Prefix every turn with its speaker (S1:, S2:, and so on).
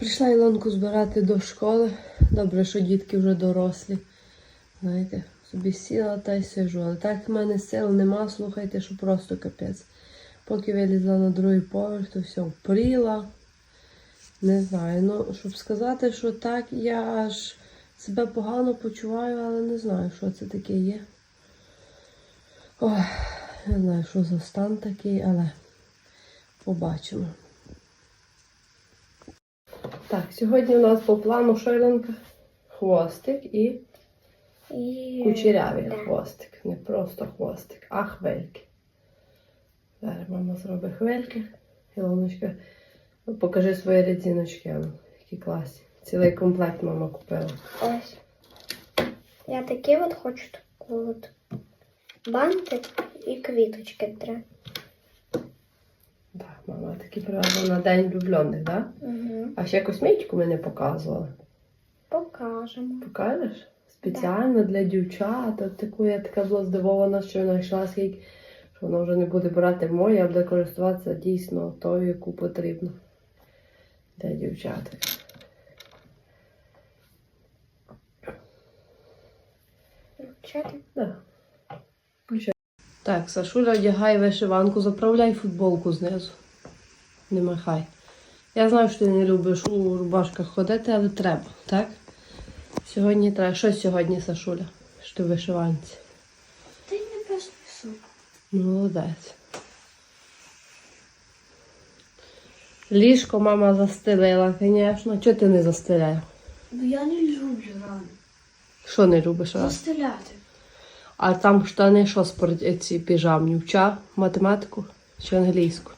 S1: Прийшла Ілонку збирати до школи. Добре, що дітки вже дорослі. Знаєте, собі сіла та й сижу. Але так в мене сил нема, слухайте, що просто капець. Поки вилізла на другий поверх, то все впріла. Не знаю. Ну, щоб сказати, що так, я аж себе погано почуваю, але не знаю, що це таке є. Ой, не знаю, що за стан такий, але побачимо. Так, сьогодні у нас по плану шойленка хвостик і
S2: І...
S1: кучерявий
S2: Да.
S1: хвостик. Не просто хвостик, а хвильки. Зараз мама зробить хвильки. Ілоночка, покажи свої резиночки, які класні. Цілий комплект мама купила.
S2: Ось. Я такі от хочу таку от бантик і квіточки три.
S1: Так, мама такі привезла на день влюблених, так? Да?
S2: Угу.
S1: А ще косметику ми не показували.
S2: Покажемо.
S1: Покажеш? Спеціально для дівчат. От таку я така була здивована, що знайшла скільки, що вона вже не буде брати моє, а буде користуватися дійсно тою, яку потрібно для дівчат.
S2: Дівчата.
S1: Да. Так, Сашуля одягай вишиванку, заправляй футболку знизу. Не махай. Я знаю, що ти не любиш у рубашках ходити, але треба, так? Сьогодні треба. Що сьогодні, Сашуля? Що ти в вишиванці?
S2: Ти не пишу.
S1: Молодець. Ліжко мама застелила, звісно. Чого ти не застеляєш?
S3: Ну я не люблю рано.
S1: Що не любиш? а?
S3: Застріляти.
S1: А там штани що спорт ці піжамні? Вча математику чи англійську?